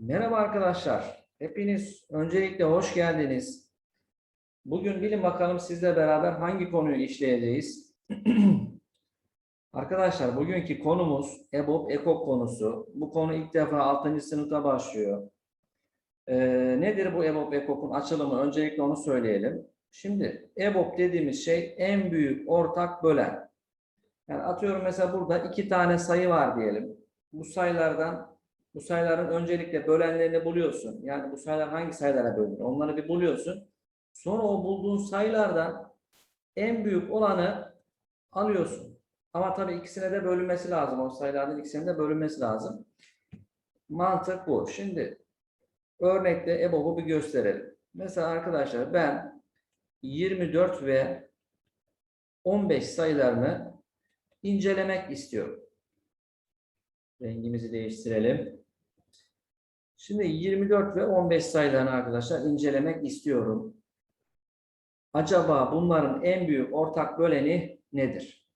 Merhaba arkadaşlar. Hepiniz öncelikle hoş geldiniz. Bugün bilin bakalım sizle beraber hangi konuyu işleyeceğiz? arkadaşlar bugünkü konumuz EBOB, EKOK konusu. Bu konu ilk defa 6. sınıfta başlıyor. Ee, nedir bu EBOB, EKOK'un açılımı? Öncelikle onu söyleyelim. Şimdi EBOB dediğimiz şey en büyük ortak bölen. Yani atıyorum mesela burada iki tane sayı var diyelim. Bu sayılardan bu sayıların öncelikle bölenlerini buluyorsun. Yani bu sayılar hangi sayılara bölünür? Onları bir buluyorsun. Sonra o bulduğun sayılardan en büyük olanı alıyorsun. Ama tabii ikisine de bölünmesi lazım. O sayılardan ikisine de bölünmesi lazım. Mantık bu. Şimdi örnekte EBOB'u bir gösterelim. Mesela arkadaşlar ben 24 ve 15 sayılarını incelemek istiyorum. Rengimizi değiştirelim. Şimdi 24 ve 15 sayılarını arkadaşlar incelemek istiyorum. Acaba bunların en büyük ortak böleni nedir?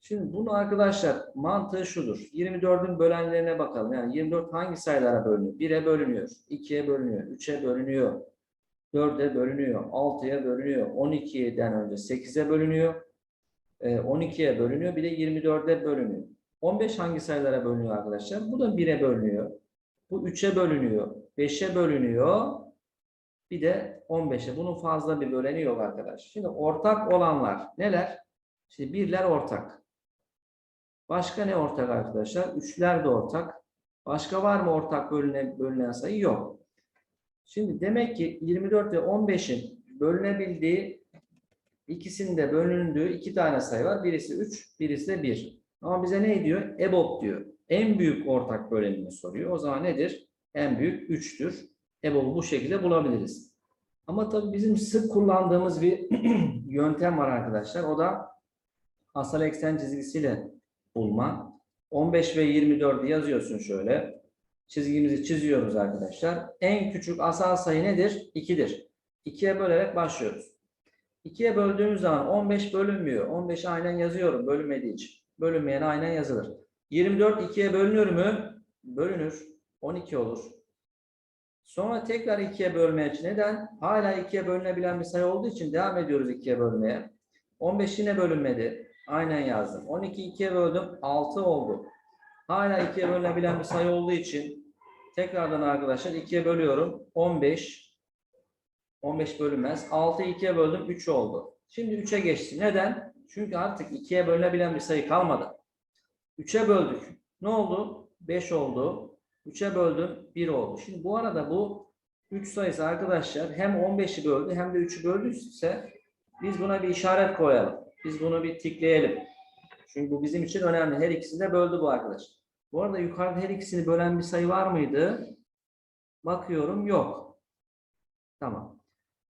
Şimdi bunu arkadaşlar mantığı şudur. 24'ün bölenlerine bakalım. Yani 24 hangi sayılara bölünüyor? 1'e bölünüyor, 2'ye bölünüyor, 3'e bölünüyor, 4'e bölünüyor, 6'ya bölünüyor, 12'den önce 8'e bölünüyor, 12'ye bölünüyor, bir de 24'e bölünüyor. 15 hangi sayılara bölünüyor arkadaşlar? Bu da 1'e bölünüyor. Bu 3'e bölünüyor. 5'e bölünüyor. Bir de 15'e. Bunun fazla bir böleni yok arkadaş. Şimdi ortak olanlar neler? Şimdi birler ortak. Başka ne ortak arkadaşlar? Üçler de ortak. Başka var mı ortak bölünen, bölünen sayı? Yok. Şimdi demek ki 24 ve 15'in bölünebildiği ikisinde bölündüğü iki tane sayı var. Birisi 3, birisi de 1. Ama bize ne diyor? EBOB diyor. En büyük ortak bölenini soruyor. O zaman nedir? En büyük 3'tür. EBOB'u bu şekilde bulabiliriz. Ama tabii bizim sık kullandığımız bir yöntem var arkadaşlar. O da asal eksen çizgisiyle bulma. 15 ve 24'ü yazıyorsun şöyle. Çizgimizi çiziyoruz arkadaşlar. En küçük asal sayı nedir? 2'dir. 2'ye bölerek başlıyoruz. 2'ye böldüğümüz zaman 15 bölünmüyor. 15 aynen yazıyorum bölünmediği için. Bölünmeyen aynen yazılır. 24 2'ye bölünür mü? Bölünür. 12 olur. Sonra tekrar 2'ye bölmeye için neden? Hala 2'ye bölünebilen bir sayı olduğu için devam ediyoruz 2'ye bölmeye. 15 yine bölünmedi. Aynen yazdım. 12 2'ye böldüm. 6 oldu. Hala 2'ye bölünebilen bir sayı olduğu için tekrardan arkadaşlar 2'ye bölüyorum. 15 15 bölünmez. 6'yı 2'ye böldüm. 3 oldu. Şimdi 3'e geçti. Neden? Çünkü artık 2'ye bölünebilen bir sayı kalmadı. 3'e böldük. Ne oldu? 5 oldu. 3'e böldüm 1 oldu. Şimdi bu arada bu 3 sayısı arkadaşlar hem 15'i böldü hem de 3'ü böldüyse biz buna bir işaret koyalım. Biz bunu bir tikleyelim. Çünkü bu bizim için önemli. Her ikisini de böldü bu arkadaş. Bu arada yukarıda her ikisini bölen bir sayı var mıydı? Bakıyorum yok. Tamam.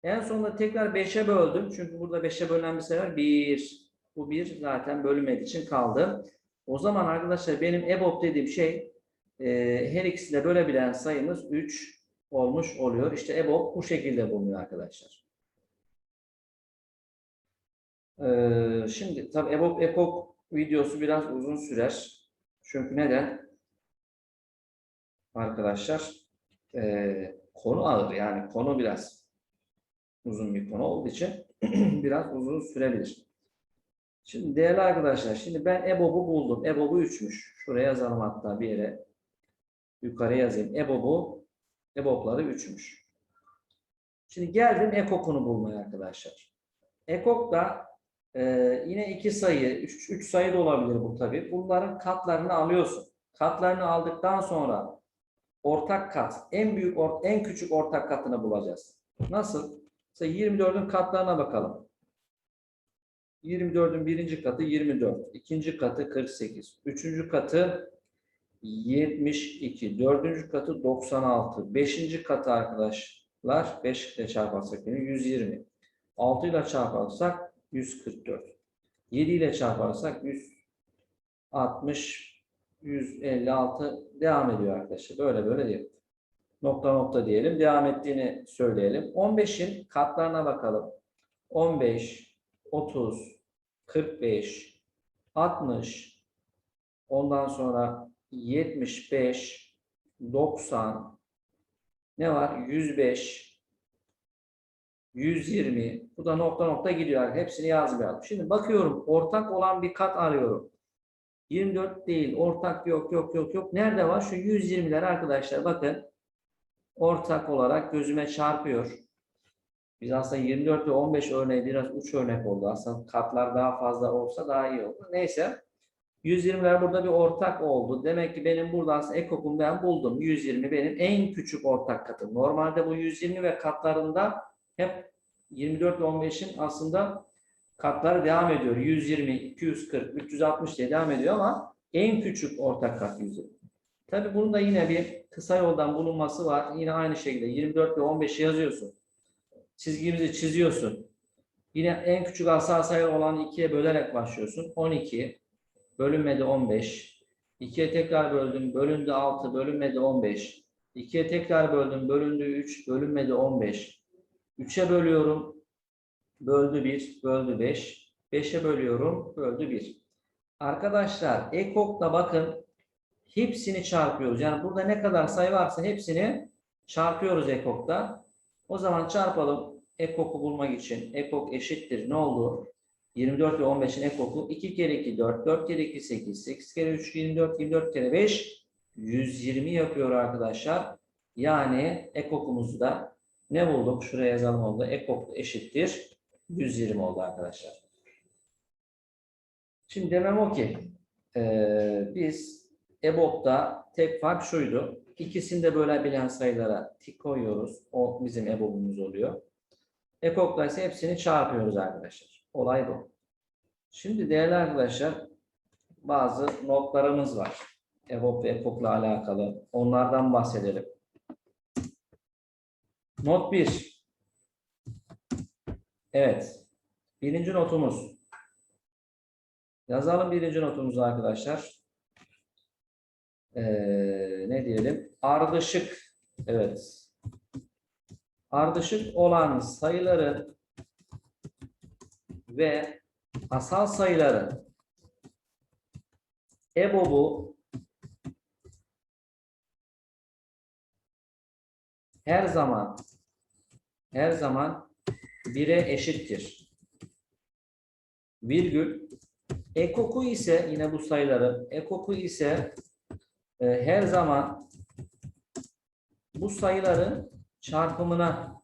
En sonunda tekrar 5'e böldüm. Çünkü burada 5'e bölünen bir sayı var. 1. Bu 1 zaten bölünmediği için kaldı. O zaman arkadaşlar benim EBOB dediğim şey e, her ikisine bölebilen sayımız 3 olmuş oluyor. İşte EBOB bu şekilde bulunuyor arkadaşlar. Ee, şimdi tabii EBOB EKOK videosu biraz uzun sürer. Çünkü neden? Arkadaşlar e, konu ağır yani konu biraz uzun bir konu olduğu için biraz uzun sürebilir. Şimdi değerli arkadaşlar, şimdi ben EBOB'u buldum. EBOB'u 3'müş. Şuraya yazalım hatta bir yere. Yukarı yazayım. EBOB'u, EBOB'ları 3'müş. Şimdi geldim EKOK'unu bulmaya arkadaşlar. EKOK'ta e, yine iki sayı, üç, üç sayı da olabilir bu tabi. Bunların katlarını alıyorsun. Katlarını aldıktan sonra ortak kat, en büyük, en küçük ortak katını bulacağız. Nasıl? Mesela 24'ün katlarına bakalım. 24'ün birinci katı 24, ikinci katı 48, üçüncü katı 72, dördüncü katı 96, beşinci katı arkadaşlar 5 ile çarparsak yine 120, 6 ile çarparsak 144, 7 ile çarparsak 160, 156 devam ediyor arkadaşlar. Böyle böyle değil. Nokta nokta diyelim. Devam ettiğini söyleyelim. 15'in katlarına bakalım. 15, 30, 45, 60, ondan sonra 75, 90, Ne var? 105, 120. Bu da nokta nokta gidiyor. Hepsini yazmayalım. Şimdi bakıyorum ortak olan bir kat arıyorum. 24 değil. Ortak yok yok yok yok. Nerede var? Şu 120'ler arkadaşlar bakın. Ortak olarak gözüme çarpıyor. Biz aslında 24 ve 15 örneği biraz uç örnek oldu. Aslında katlar daha fazla olsa daha iyi oldu. Neyse. 120'ler burada bir ortak oldu. Demek ki benim burada aslında ekokum ben buldum. 120 benim en küçük ortak katım. Normalde bu 120 ve katlarında hep 24 ve 15'in aslında katları devam ediyor. 120, 240, 360 diye devam ediyor ama en küçük ortak kat 120. Tabii bunun da yine bir kısa yoldan bulunması var. Yine aynı şekilde 24 ve 15'i yazıyorsun. Çizgimizi çiziyorsun. Yine en küçük asal sayı olan 2'ye bölerek başlıyorsun. 12 bölünmedi 15. 2'ye tekrar böldüm. Bölündü 6. Bölünmedi 15. 2'ye tekrar böldüm. Bölündü 3. Bölünmedi 15. 3'e bölüyorum. Böldü 1. Böldü 5. 5'e bölüyorum. Böldü 1. Arkadaşlar ekokta bakın hepsini çarpıyoruz. Yani burada ne kadar sayı varsa hepsini çarpıyoruz ekokta. O zaman çarpalım. Ekoku bulmak için. Ekok eşittir. Ne oldu? 24 ve 15'in ekoku 2 kere 2 4, 4 kere 2 8, 8 kere 3 24, 24 kere 5 120 yapıyor arkadaşlar. Yani ekokumuzu da ne bulduk? Şuraya yazalım oldu. Ekok eşittir 120 oldu arkadaşlar. Şimdi demem o ki eee, biz EBOB'da tek fark şuydu. İkisini de bölebilen sayılara tik koyuyoruz. O bizim EBOB'umuz oluyor. EKOK'la ise hepsini çarpıyoruz arkadaşlar. Olay bu. Şimdi değerli arkadaşlar bazı notlarımız var. EBOB ve EKOK'la alakalı. Onlardan bahsedelim. Not 1. Evet. Birinci notumuz. Yazalım birinci notumuzu arkadaşlar. Ee, ne diyelim? Ardışık. Evet. Ardışık olan sayıların ve asal sayıların EBOB'u her zaman her zaman 1'e eşittir. Virgül ekoku ise yine bu sayıların ekoku ise e, her zaman bu sayıların çarpımına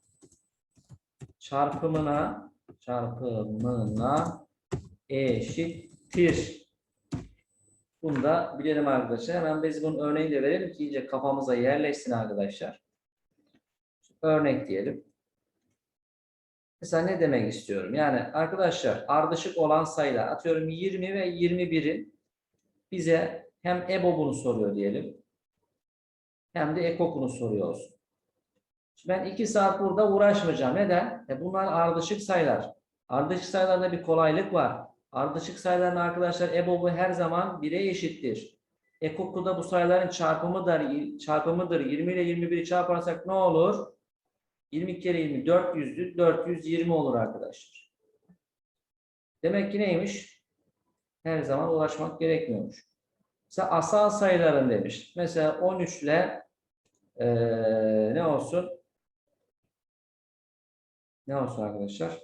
çarpımına çarpımına eşittir. Bunu da bilelim arkadaşlar. Hemen biz bunun örneğini de verelim ki iyice kafamıza yerleşsin arkadaşlar. Örnek diyelim. Mesela ne demek istiyorum? Yani arkadaşlar ardışık olan sayılar atıyorum 20 ve 21'in bize hem EBOB'unu soruyor diyelim hem de EKOK'unu soruyor olsun. Ben iki saat burada uğraşmayacağım. Neden? E bunlar ardışık sayılar. Ardışık sayılarda bir kolaylık var. Ardışık sayıların arkadaşlar EBOB'u her zaman 1'e eşittir. EKOK'u da bu sayıların çarpımıdır. çarpımıdır. 20 ile 21'i çarparsak ne olur? 20 kere 20 400'dür. 420 olur arkadaşlar. Demek ki neymiş? Her zaman ulaşmak gerekmiyormuş. Mesela asal sayıların demiş. Mesela 13 ile eee, ne olsun? Ne olsun arkadaşlar?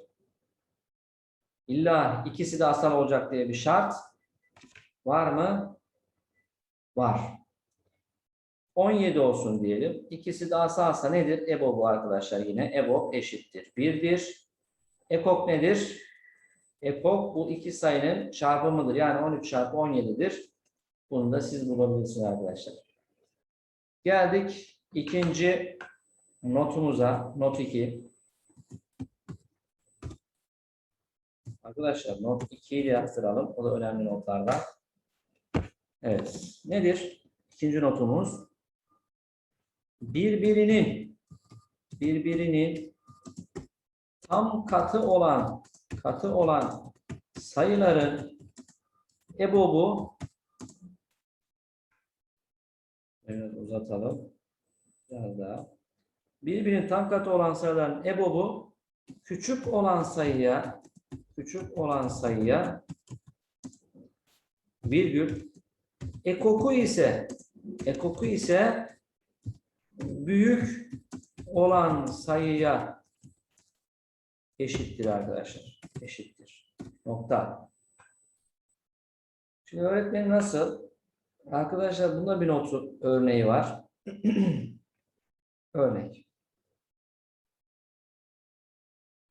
İlla ikisi de asal olacak diye bir şart var mı? Var. 17 olsun diyelim. İkisi de asalsa nedir? EBO bu arkadaşlar yine. EBO eşittir. 1'dir. EKOK nedir? EKOK bu iki sayının çarpımıdır. Yani 13 çarpı 17'dir. Bunu da siz bulabilirsiniz arkadaşlar. Geldik ikinci notumuza. Not 2. Arkadaşlar not 2'yi de yaptıralım. O da önemli notlardan. Evet. Nedir? İkinci notumuz. Birbirinin birbirinin tam katı olan katı olan sayıların EBOB'u Evet uzatalım. Biraz daha. Birbirinin tam katı olan sayıların EBOB'u küçük olan sayıya küçük olan sayıya virgül ekoku ise ekoku ise büyük olan sayıya eşittir arkadaşlar. Eşittir. Nokta. Şimdi öğretmen nasıl? Arkadaşlar bunda bir notu örneği var. Örnek.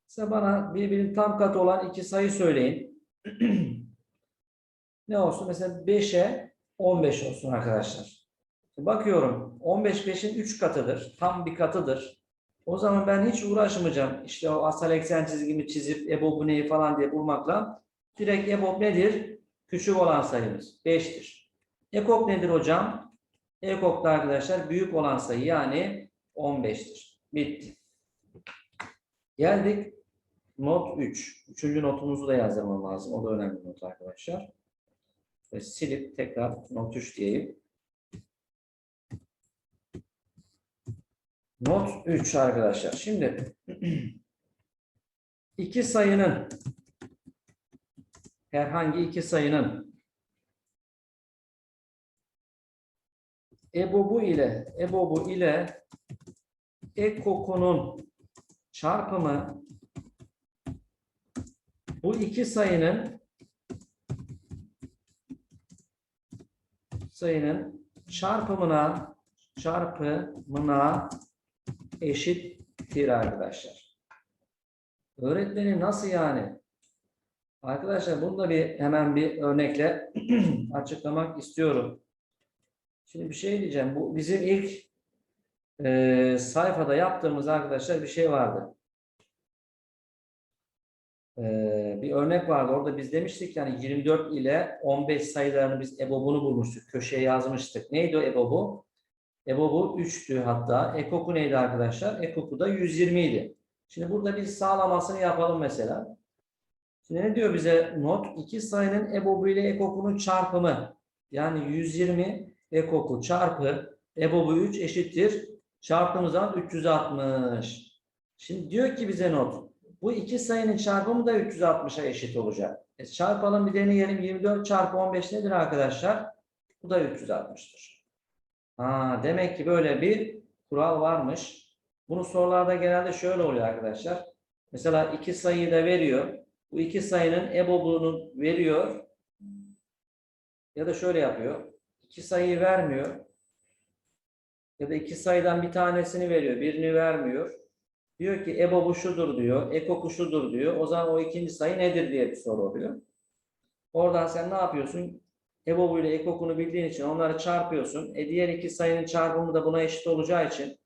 Mesela bana birbirinin tam katı olan iki sayı söyleyin. ne olsun? Mesela 5'e 15 olsun arkadaşlar. Bakıyorum 15 5'in 3 katıdır. Tam bir katıdır. O zaman ben hiç uğraşmayacağım. İşte o asal eksen çizgimi çizip EBOB'u neyi falan diye bulmakla. Direkt EBOB nedir? Küçük olan sayımız 5'tir. EKOK nedir hocam? EKOK da arkadaşlar büyük olan sayı yani 15'tir. Bitti. Geldik not 3. Üçüncü notumuzu da yazmam lazım. O da önemli not arkadaşlar. Ve silip tekrar not 3 diyeyim. Not 3 arkadaşlar. Şimdi iki sayının herhangi iki sayının EBOB'u ile EBOB'u ile EKOK'unun çarpımı bu iki sayının sayının çarpımına çarpımına eşittir arkadaşlar. Öğretmeni nasıl yani? Arkadaşlar bunu da bir hemen bir örnekle açıklamak istiyorum. Şimdi bir şey diyeceğim. Bu bizim ilk e, sayfada yaptığımız arkadaşlar bir şey vardı. E, bir örnek vardı. Orada biz demiştik yani 24 ile 15 sayılarını biz EBOB'unu bulmuştuk. Köşeye yazmıştık. Neydi o EBOB'u? EBOB'u 3'tü hatta. EKOK'u neydi arkadaşlar? EKOK'u da 120 idi. Şimdi burada biz sağlamasını yapalım mesela. Şimdi ne diyor bize not? İki sayının EBOB'u ile EKOK'unun çarpımı. Yani 120 EKOK'u çarpı EBOB'u 3 eşittir. Çarptığımız zaman 360. Şimdi diyor ki bize not. Bu iki sayının çarpımı da 360'a eşit olacak. E çarpalım bir deneyelim. 24 çarpı 15 nedir arkadaşlar? Bu da 360'tır. Ha, demek ki böyle bir kural varmış. Bunu sorularda genelde şöyle oluyor arkadaşlar. Mesela iki sayıyı da veriyor. Bu iki sayının EBOB'unu veriyor. Ya da şöyle yapıyor. İki sayıyı vermiyor. Ya da iki sayıdan bir tanesini veriyor. Birini vermiyor. Diyor ki EBOB'u şudur diyor. EKOK'u şudur diyor. O zaman o ikinci sayı nedir diye bir soru oluyor. Oradan sen ne yapıyorsun? EBOB'u ile EKOK'unu bildiğin için onları çarpıyorsun. E diğer iki sayının çarpımı da buna eşit olacağı için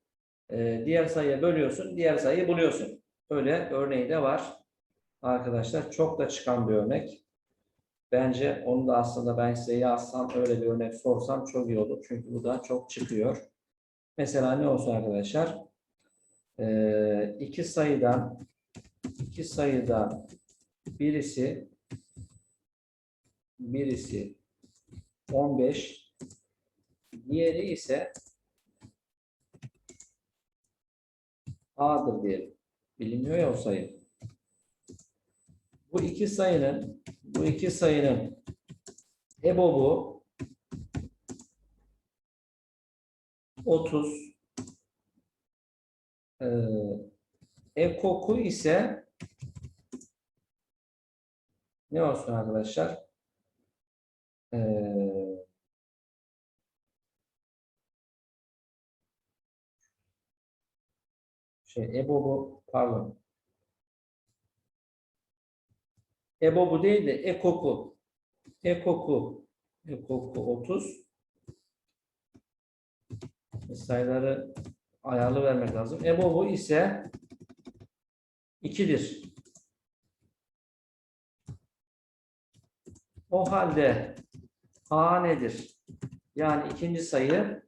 e, diğer sayıya bölüyorsun. Diğer sayıyı buluyorsun. Öyle örneği de var. Arkadaşlar çok da çıkan bir örnek. Bence onu da aslında ben size yazsam öyle bir örnek sorsam çok iyi olur. Çünkü bu da çok çıkıyor. Mesela ne olsun arkadaşlar? Ee, iki sayıdan iki sayıdan birisi birisi 15 diğeri ise A'dır diyelim. Bilinmiyor ya o sayı. Bu iki sayının bu iki sayının EBOB'u 30 ee, EKOK'u ise ne olsun arkadaşlar? Ee, şey EBOB'u pardon. EBOB'u değil de EKOK'u. EKOK'u. EKOK'u 30. Sayıları ayarlı vermek lazım. EBOB'u ise 2'dir. O halde A nedir? Yani ikinci sayı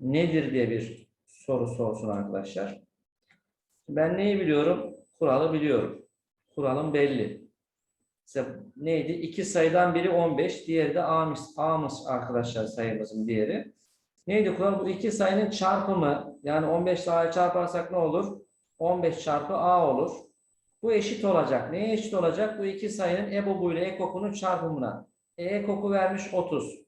nedir diye bir soru sorsun arkadaşlar. Ben neyi biliyorum? Kuralı biliyorum. Kuralım belli. İşte neydi? İki sayıdan biri 15, diğeri de A'mış, A'mış arkadaşlar sayımızın diğeri. Neydi kural? Bu iki sayının çarpımı. Yani 15 ile A'yı çarparsak ne olur? 15 çarpı A olur. Bu eşit olacak. Neye eşit olacak? Bu iki sayının EBOB'u ile EKOK'unun çarpımına. EKOK'u vermiş 30.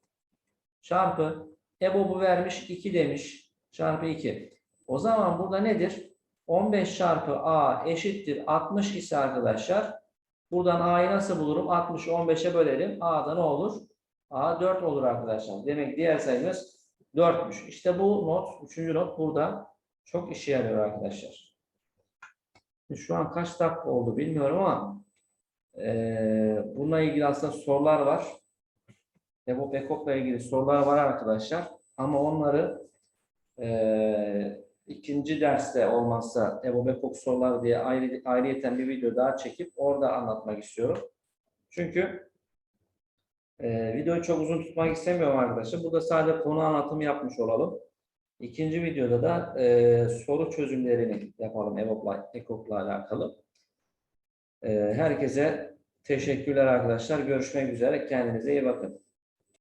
Çarpı. EBOB'u vermiş 2 demiş. Çarpı 2. O zaman burada nedir? 15 çarpı A eşittir 60 ise arkadaşlar buradan A'yı nasıl bulurum? 60'ı 15'e bölerim. A'da ne olur? A 4 olur arkadaşlar. Demek diğer sayımız 4'müş. İşte bu not, üçüncü not burada çok işe yarıyor arkadaşlar. Şu an kaç dakika oldu bilmiyorum ama eee bununla ilgili aslında sorular var. DevOps Ekop'la ilgili sorular var arkadaşlar. Ama onları eee ikinci derste olmazsa Ekop soruları diye ayrı, ayrıyeten bir video daha çekip orada anlatmak istiyorum. Çünkü eee videoyu çok uzun tutmak istemiyorum arkadaşlar. Burada sadece konu anlatımı yapmış olalım. İkinci videoda da eee, soru çözümlerini yapalım EKOP'la alakalı. Eee, herkese teşekkürler arkadaşlar. Görüşmek üzere. Kendinize iyi bakın.